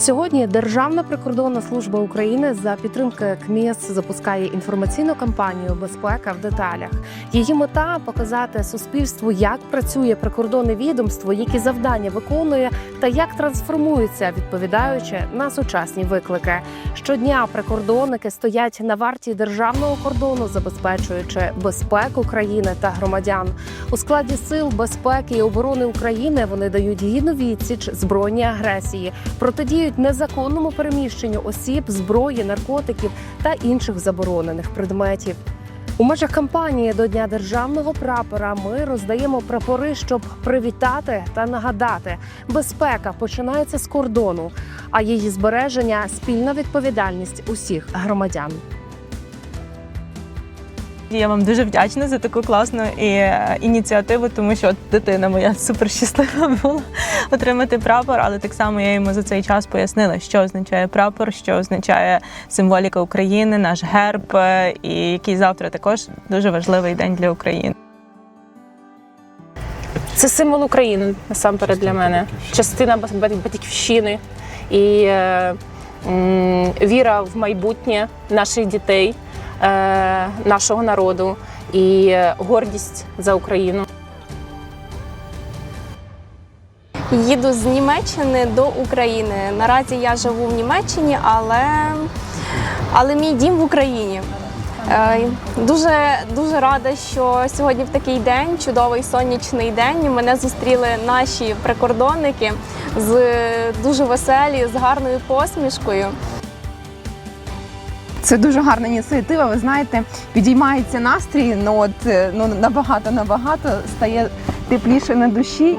Сьогодні Державна прикордонна служба України за підтримки КМІС запускає інформаційну кампанію Безпека в деталях. Її мета показати суспільству, як працює прикордонне відомство, які завдання виконує та як трансформується, відповідаючи на сучасні виклики. Щодня прикордонники стоять на варті державного кордону, забезпечуючи безпеку країни та громадян. У складі сил безпеки і оборони України вони дають гідну відсіч збройній агресії, протидіють незаконному переміщенню осіб, зброї, наркотиків та інших заборонених предметів. У межах кампанії до Дня державного прапора ми роздаємо прапори, щоб привітати та нагадати, безпека починається з кордону, а її збереження спільна відповідальність усіх громадян. Я вам дуже вдячна за таку класну і, е, ініціативу, тому що от дитина моя супер щаслива була отримати прапор, але так само я йому за цей час пояснила, що означає прапор, що означає символіка України, наш герб, е, і який завтра також дуже важливий день для України. Це символ України насамперед для мене. Частина бат- бат- батьківщини і е, м, віра в майбутнє наших дітей, нашого народу і е, гордість за Україну. Їду з Німеччини до України. Наразі я живу в Німеччині, але, але мій дім в Україні. Е, Дуже дуже рада, що сьогодні в такий день, чудовий сонячний день, мене зустріли наші прикордонники з дуже веселі, з гарною посмішкою. Це дуже гарна ініціатива. Ви знаєте, підіймається настрій. Ну от е, ну набагато набагато стає тепліше на душі.